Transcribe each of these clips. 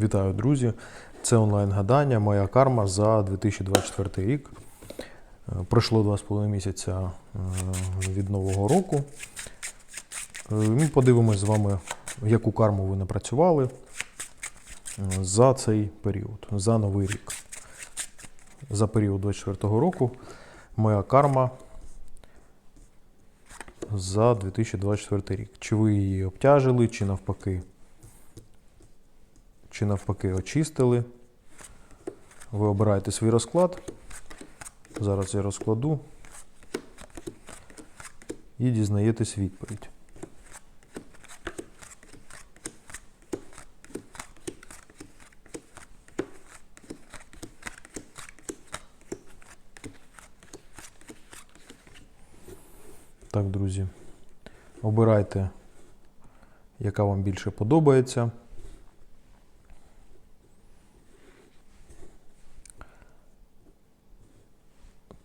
Вітаю, друзі! Це онлайн-гадання, моя карма за 2024 рік. Е, Пройшло 2,5 місяця е, від Нового року. Е, Ми подивимось з вами, яку карму ви напрацювали за цей період, за новий рік. За період 2024 року моя карма за 2024 рік. Чи ви її обтяжили, чи навпаки чи навпаки очистили. Ви обираєте свій розклад. Зараз я розкладу і дізнаєтесь відповідь. Так, друзі, обирайте, яка вам більше подобається.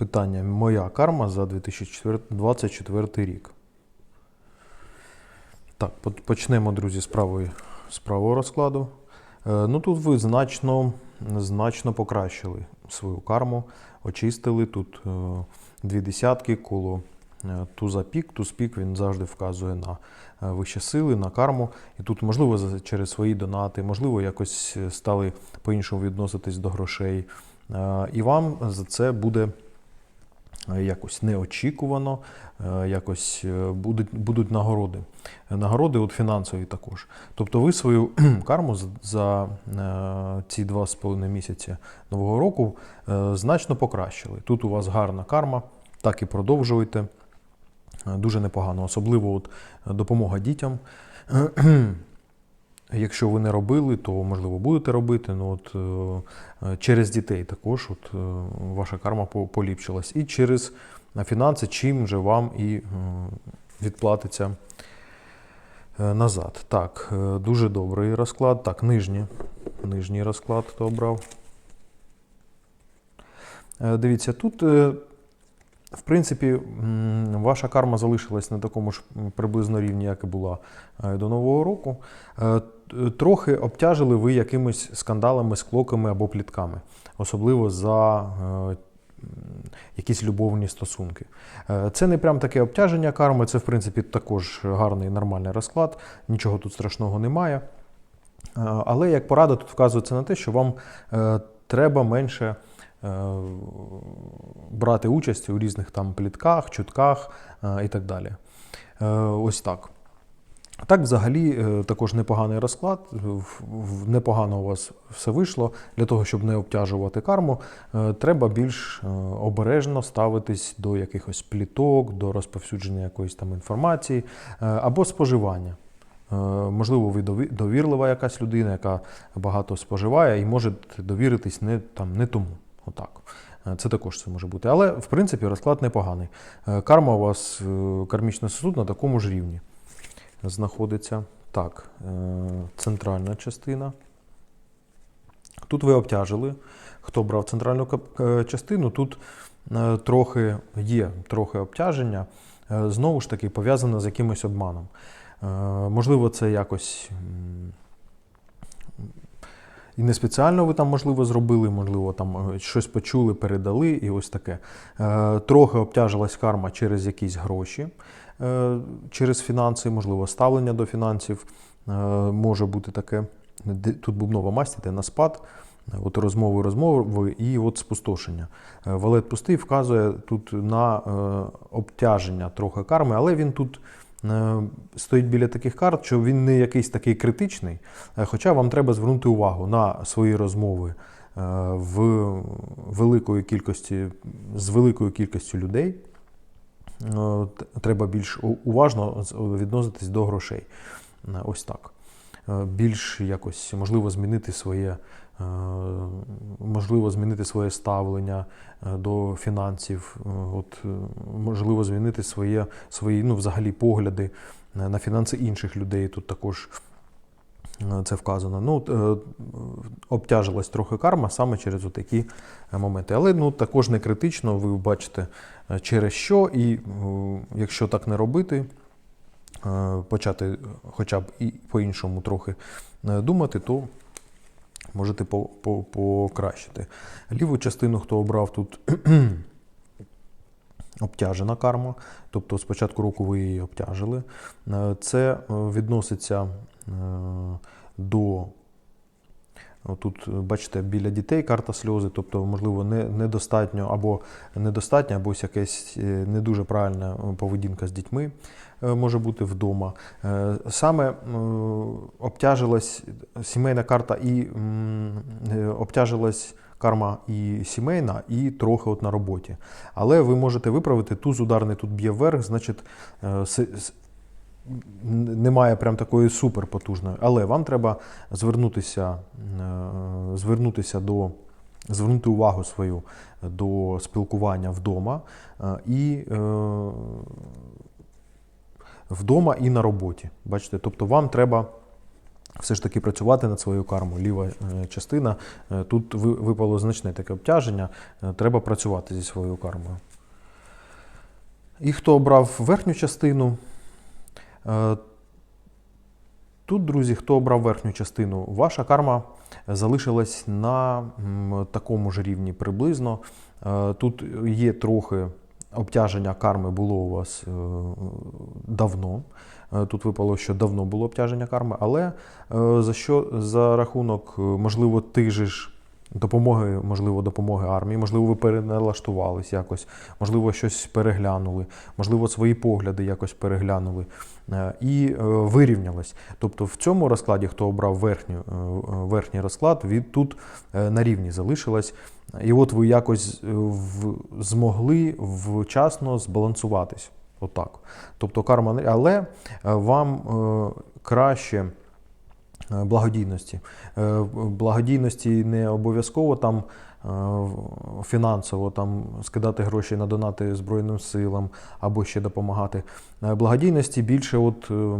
Питання Моя карма за 2024 рік. Так, почнемо, друзі, з правої, з правого розкладу. Е, ну тут ви значно, значно покращили свою карму, очистили тут е, дві десятки коло е, туза пік. Туз пік він завжди вказує на вищі сили, на карму. І тут, можливо, через свої донати, можливо, якось стали по-іншому відноситись до грошей. І вам за це буде якось неочікувано, е, якось е, будуть, будуть нагороди. Нагороди от фінансові також. Тобто ви свою карму за, е, ці два з половиною місяці нового року е, значно покращили. Тут у вас гарна карма, так і продовжуйте. Е, Дуже непогано, особливо от е, допомога дітям. Якщо ви не робили, то можливо будете робити. Ну от е, е, через дітей також от, е, ваша карма поліпшилась. І через фінанси, чим же вам і відплатиться назад. Так, дуже добрий розклад. Так, нижній, нижній розклад хто обрав. Дивіться, тут, в принципі, ваша карма залишилась на такому ж приблизно рівні, як і була до Нового року. Трохи обтяжили ви якимись скандалами, склоками або плітками, особливо за е, якісь любовні стосунки. Е, Це не прям таке обтяження карми, це в принципі також гарний нормальний розклад, нічого тут страшного немає. Е, Але як порада тут вказується на те, що вам треба менше брати участь у різних там плітках, чутках і так далі. Ось так. Так, взагалі, е, також непоганий розклад. В- Непогано у вас все вийшло. Для того, щоб не обтяжувати карму, е, треба більш е, обережно ставитись до якихось пліток, до розповсюдження якоїсь там інформації е, або споживання. Е, Можливо, ви довірлива якась людина, яка багато споживає і може довіритись не, там, не тому. Отак. Е, Це також це може бути. Але, в принципі, розклад непоганий. Е, Карма у вас, е, кармічний сосуд на такому ж рівні знаходиться. Так, е, центральна частина. Тут ви обтяжили. Хто брав центральну е, частину, тут е, трохи є трохи обтяження, знову ж таки, пов'язане з якимось обманом. Можливо, це якось і не спеціально ви там, можливо, зробили, можливо, там е, щось почули, передали, і ось таке. Е, Трохи обтяжилась карма через якісь гроші, е, через фінанси, можливо, ставлення до фінансів. Може бути таке. Тут бубнова масть іде на спад. От розмови, розмови і от спустошення. Валет пустий вказує тут на обтяження трохи карми, але він тут стоїть біля таких карт, що він не якийсь такий критичний. Е, Хоча вам треба звернути увагу на свої розмови е, в великої кількості, з великою кількістю людей. Е, Треба більш уважно відноситись до грошей. Е, Ось так. Е, Більш якось можливо змінити своє, е, можливо, змінити своє ставлення е, до фінансів, от, можливо, змінити своє, свої ну, взагалі погляди на фінанси інших людей. Тут також це вказано. Ну, обтяжилась трохи карма саме через такі моменти. Але ну, також не критично, ви бачите, через що, і якщо так не робити, почати хоча б і по-іншому трохи е, думати, то можете по- по- покращити. Ліву частину, хто обрав тут обтяжена карма, тобто з початку року ви її обтяжили. Е, Це е, відноситься е, до. Тут, е, бачите, біля дітей карта сльози, тобто, можливо, не, недостатньо або недостатньо, або якась е, не дуже правильна е, поведінка з дітьми може бути вдома. Саме обтяжилась сімейна карта і обтяжилась карма і сімейна, і трохи от на роботі. Але ви можете виправити туз ударний тут б'є вверх, значить немає прям такої суперпотужної. Але вам треба звернутися, е, звернутися до. Звернути увагу свою до спілкування вдома е, і е, вдома і на роботі. Бачите, тобто вам треба все ж таки працювати над своєю кармою. Ліва частина. Тут випало значне таке обтяження. Треба працювати зі своєю кармою. І хто обрав верхню частину? Е, Тут, друзі, хто обрав верхню частину, ваша карма залишилась на такому ж рівні приблизно. Е, Тут є трохи обтяження карми було у вас е, давно. Тут випало, що давно було обтяження карми, але за що за рахунок, можливо, тих ж допомоги, можливо, допомоги армії, можливо, ви переналаштувались якось, можливо, щось переглянули, можливо, свої погляди якось переглянули е, і е, вирівнялось. Тобто в цьому розкладі, хто обрав верхню, е, верхній розклад, від тут на рівні залишилось. І от ви якось змогли вчасно збалансуватись. Отак. Тобто карма, але вам краще благодійності. Е, Благодійності не обов'язково там е, фінансово там скидати гроші на донати Збройним силам або ще допомагати. Е, Благодійності більше от е,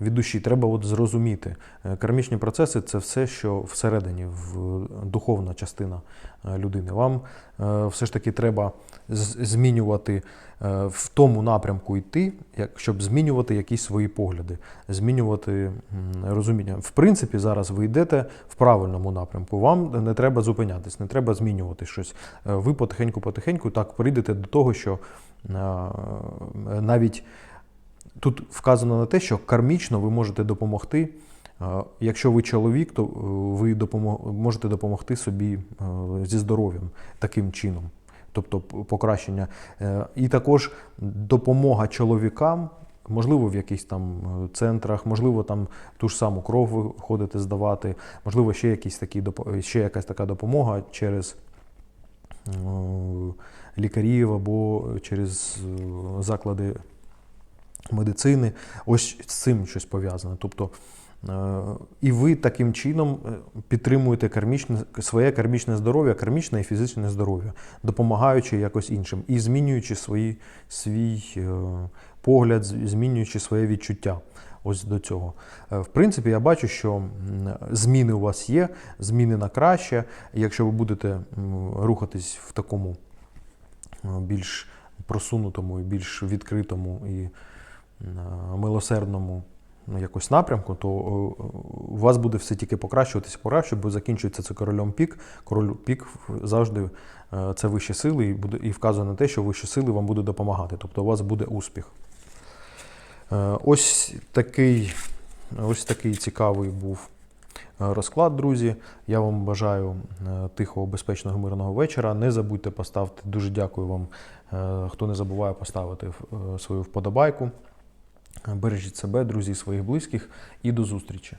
від душі. Треба от зрозуміти. Е, Кармічні процеси це все, що всередині, в духовна частина е, людини. Вам е, все ж таки треба змінювати е, в тому напрямку йти, щоб змінювати якісь свої погляди, змінювати розуміння. В принципі, зараз ви йдете в правильному напрямку. Вам не треба зупинятись, не треба змінювати щось. Е, Ви потихеньку-потихеньку так прийдете до того, що е, навіть тут вказано на те, що кармічно ви можете допомогти. Е, Якщо ви чоловік, то е, ви допомо- можете допомогти собі е, зі здоров'ям таким чином, тобто покращення. І також допомога чоловікам, можливо, в якихось там центрах, можливо, там ту ж саму кров ви ходите здавати, можливо, ще, якісь такі, ще якась така допомога через лікарів або через заклади медицини. Ось з цим щось пов'язане. Тобто, е, і ви таким чином е, підтримуєте кармічне, своє кармічне здоров'я, кармічне і фізичне здоров'я, допомагаючи якось іншим і змінюючи свої, свій е, погляд, змінюючи своє відчуття. Ось до цього. В принципі, я бачу, що зміни у вас є, зміни на краще. Якщо ви будете рухатись в такому більш просунутому і більш відкритому і милосердному ну, якось напрямку, то е, у вас буде все тільки покращуватися, покращувати, бо закінчується це королем пік. Король пік завжди е, це вищі сили, і буде і вказує на те, що вищі сили вам будуть допомагати. Тобто у вас буде успіх. Е, Ось такий, ось такий цікавий був розклад, друзі. Я вам бажаю тихого, безпечного, мирного вечора. Не забудьте поставити. Дуже дякую вам, хто не забуває поставити свою вподобайку. Бережіть себе, друзі, своїх близьких, і до зустрічі.